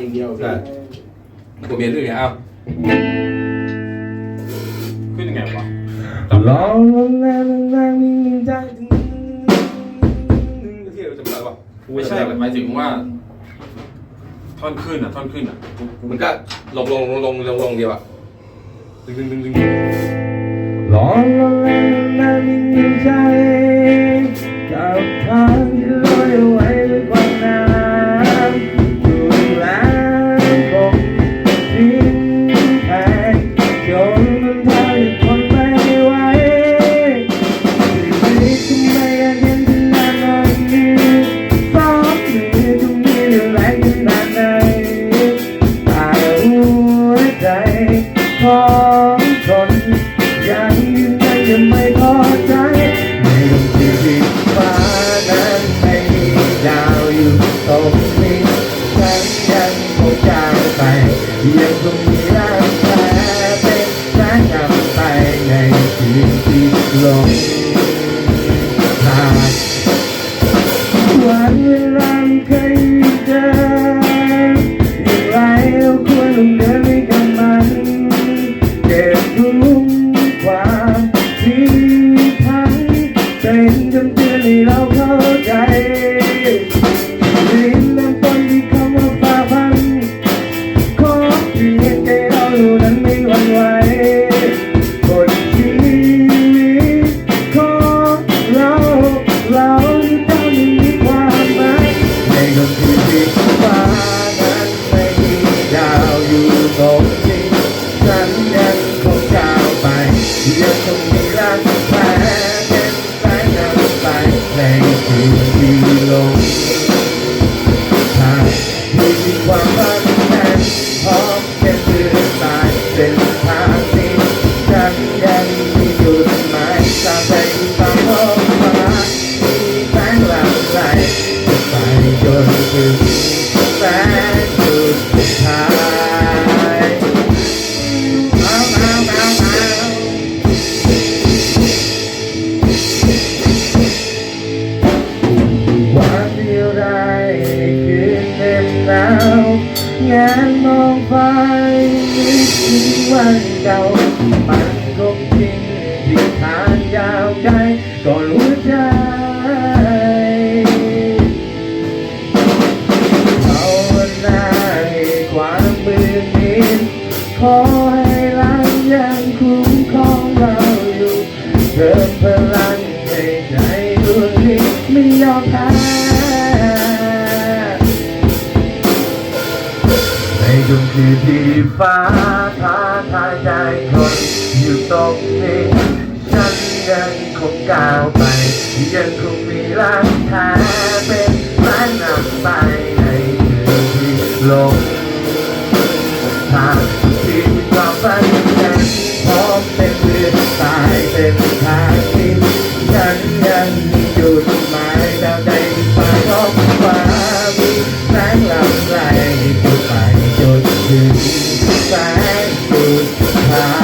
อย่างเดียวใช่กูเมียนด้วยไงเอ้าขึ้นยังไงวะลองลองแรงแรงนิ่งใจที่เราจำได้ป่ะไม่ใช่หมายถึงว่า ท่อนขึ้นอะ ท่อนขึ้นอะมันก็ลงลงลงลงลงลงเดียวอะดึงดึงดึงดึงลองลองแรงแรง ดท้ายเอาเอาเอาเอาวันเดียวได้คืนเต็มหนาวงานมองฟ้านึกถึงวันเก่ามันคงจริงที่ทางยาวไกลก่อนหัวใจ ขอให้รักยังคุ้มครองเราอยู่เพิ่มพลังให้ใจดวงนี้ไม่ยอมแพ้ในดวงคืนที่ฟ้าท้าทายใจคนอยู่ตรงนี้ฉันยังคงก้าวไป ยังคงมีรักแท้เป็นแรงนำไปในคืนที่ลงทาง thánh nhân dù mãi đau đây phải khóc và vì sáng lập lại dù mãi trôi vì sáng dù mãi